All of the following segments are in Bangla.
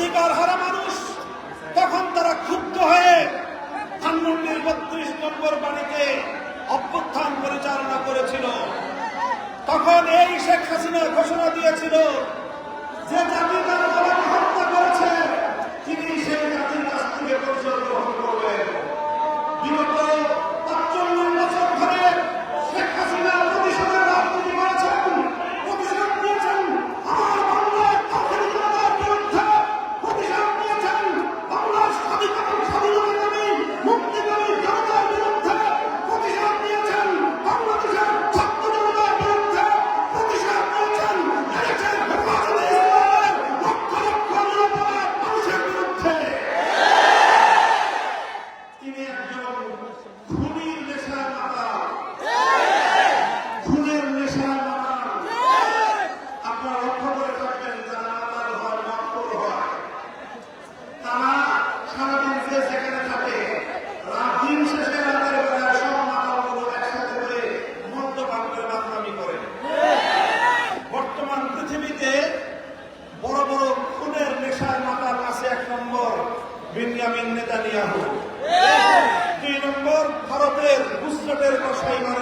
অধিকার হারা মানুষ, তখন তারা ক্ষুব্ধ হয়ে ধানমন্ডির বত্রিশ নম্বর বাড়িতে অভ্যুত্থান পরিচালনা করেছিল। তখন এই শেখ হাসিনা ঘোষণা দিয়েছিল যে জাতির কষ্টই মানুষ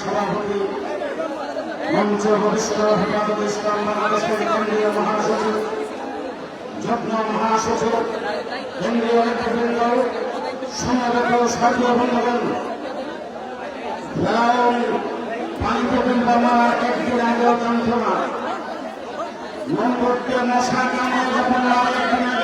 সভাপতি মঞ্চ বরিষ্ঠ হেফাজত ইসলাম বাংলাদেশের কেন্দ্রীয় মহাসচিব সপ্তাহ মহাসচিব কেন্দ্রীয় নেতৃবৃন্দ সমবেত সাধু বন্ধুগণ একদিন আগে যন্ত্রণা নম্বরকে মশা কামে যখন একদিন আগে